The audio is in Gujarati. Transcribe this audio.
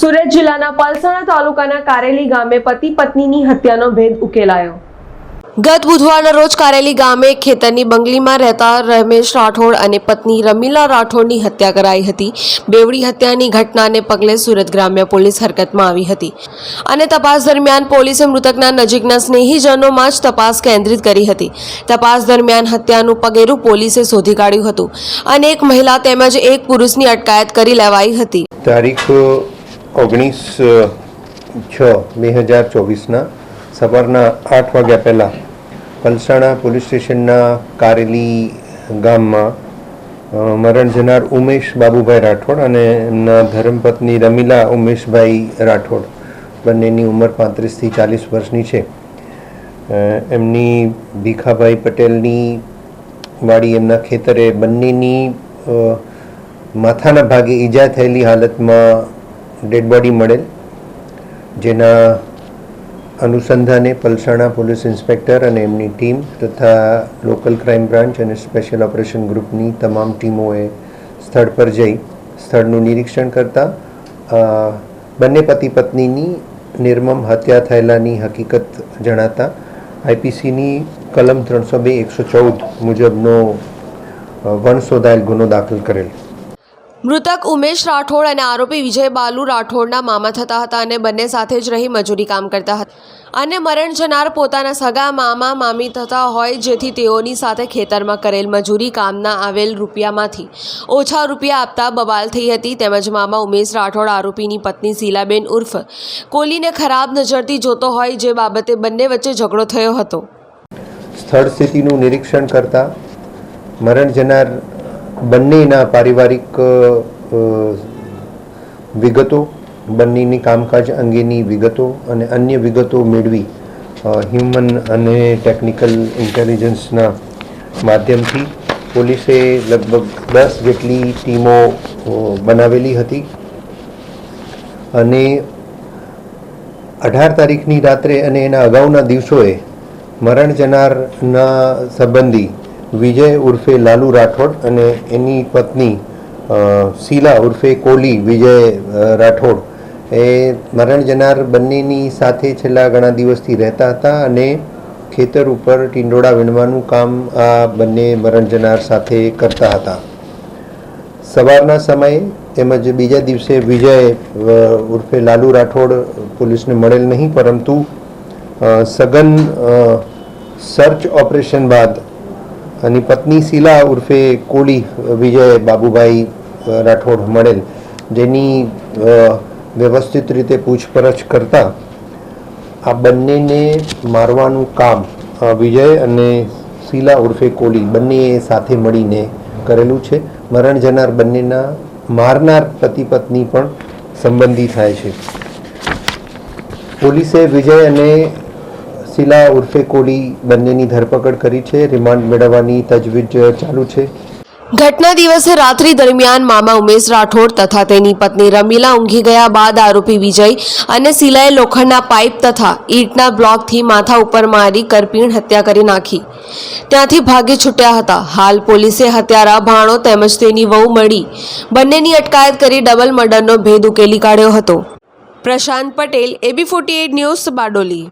સુરત જિલ્લાના પલસાણા તાલુકાના કારેલી ગામે પતિ પત્નીની હત્યાનો ભેદ ઉકેલાયો. ગત બુધવારના રોજ કારેલી ગામે ખેતરની બંગલીમાં રહેતા રમેશ રાઠોડ અને પત્ની રમીલા રાઠોડની હત્યા કરાઈ હતી. બેવડી હત્યાની ઘટનાને પગલે સુરત ગ્રામ્ય પોલીસ હરકતમાં આવી હતી. અને તપાસ દરમિયાન પોલીસે મૃતકના નજીકના સ્નેહીજનોમાં જ તપાસ કેન્દ્રિત કરી હતી. તપાસ દરમિયાન હત્યાનું પગેરું પોલીસે શોધી કાઢ્યું હતું અને એક મહિલા તેમજ એક પુરુષની અટકાયત કરી લેવાઈ હતી. તારીખ ઓગણીસ છ બે હજાર ચોવીસના સવારના આઠ વાગ્યા પહેલાં પલસાણા પોલીસ સ્ટેશનના કારેલી ગામમાં મરણ જનાર ઉમેશ બાબુભાઈ રાઠોડ અને એમના ધર્મપત્ની રમીલા ઉમેશભાઈ રાઠોડ. બંનેની ઉંમર પાંત્રીસથી ચાલીસ વર્ષની છે. એમની ભીખાભાઈ પટેલની વાડી એમના ખેતરે બંનેની માથાના ભાગે ઈજા થયેલી હાલતમાં ડેડ બોડી મળેલ. જેના અનુસંધાને પલસાણા પોલીસ ઇન્સ્પેક્ટર અને એમની ટીમ તથા લોકલ ક્રાઇમ બ્રાન્ચ અને સ્પેશિયલ ઓપરેશન ગ્રુપની તમામ ટીમોએ સ્થળ પર જઈ સ્થળનું નિરીક્ષણ કરતા બંને પતિ પત્નીની નિર્મમ હત્યા થયેલાની હકીકત જણાતા, આઈપીસીની કલમ ત્રણસો બે એકસો ચૌદ મુજબનો વન શોધાયેલ ગુનો દાખલ કરેલ. મૃતક ઉમેશ રાઠોડ અને આરોપી વિજય બાલુ રાઠોડના મામા થતા હતા અને બંને સાથે જ રહી મજૂરી કામ કરતા હતા. અને મરણ જનાર પોતાના સગા મામા, મામી થતા હોય જેથી તેઓની સાથે ખેતરમાં કરેલ મજૂરી કામના આવેલ રૂપિયામાંથી ઓછા રૂપિયા આપતા બબાલ થઈ હતી. તેમજ મામા ઉમેશ રાઠોડ, આરોપીની પત્ની શીલાબેન ઉર્ફ કોલીને ખરાબ નજરથી જોતો હોય જે બાબતે બંને વચ્ચે ઝઘડો થયો હતો. સ્થળ સ્થિતિનું નિરીક્ષણ કરતા મરણ જનાર બંનેના પારિવારિક વિગતો, બંનેની કામકાજ અંગેની વિગતો અને અન્ય વિગતો મેળવી હ્યુમન અને ટેકનિકલ ઇન્ટેલિજન્સના માધ્યમથી પોલીસે લગભગ દસ જેટલી ટીમો બનાવેલી હતી. અને અઢાર તારીખની રાત્રે અને એના અગાઉના દિવસોએ મરણ જનારના સંબંધી વિજય ઉર્ફે લાલુ રાઠોડ અને એની પત્ની શીલા ઉર્ફે કોલી વિજય રાઠોડ. એ મરણ જનાર બંનેની સાથે છેલ્લા ઘણા દિવસથી રહેતા હતા અને ખેતર ઉપર ટીંડોળા વીણવાનું કામ આ બંને મરણ જનાર સાથે કરતા હતા. સવારના સમયે તેમજ બીજા દિવસે વિજય ઉર્ફે લાલુ રાઠોડ પોલીસને મળેલ નહીં, પરંતુ સઘન સર્ચ ઓપરેશન બાદ અને પત્ની શીલા ઉર્ફે કોલી વિજય બાબુભાઈ રાઠોડ મળેલ, જેની વ્યવસ્થિત રીતે પૂછપરછ કરતા આ બંનેને મારવાનું કામ વિજય અને શીલા ઉર્ફે કોલી બંનેએ સાથે મળીને કરેલું છે. મરણ જનાર બંનેના મારનાર પતિ પત્ની પણ સંબંધી થાય છે. પોલીસે વિજય અને શીલા ઉર્ફે કોલી બંનેની ધરપકડ કરી છે. રિમાન્ડ મેળવવાની તજવીજ ચાલુ છે. ઘટના દિવસે રાત્રિ દરમિયાન મામા ઉમેશ રાઠોડ તથા તેની પત્ની રમીલા ઊંઘી ગયા બાદ આરોપી વિજય અને શીલાએ લોખંડના પાઇપ તથા ઈંટના બ્લોકથી માથા ઉપર મારી કરપીણ હત્યા કરી નાખી. ત્યાંથી ભાગી છૂટ્યા હતા. હાલ પોલીસે હત્યારા ભાણો તેમજ તેની વહુ મળી બંનેની અટકાયત કરી ડબલ મર્ડરનો ભેદ ઉકેલી કાઢ્યો હતો. Prashant Patel, AB forty news Bardoli.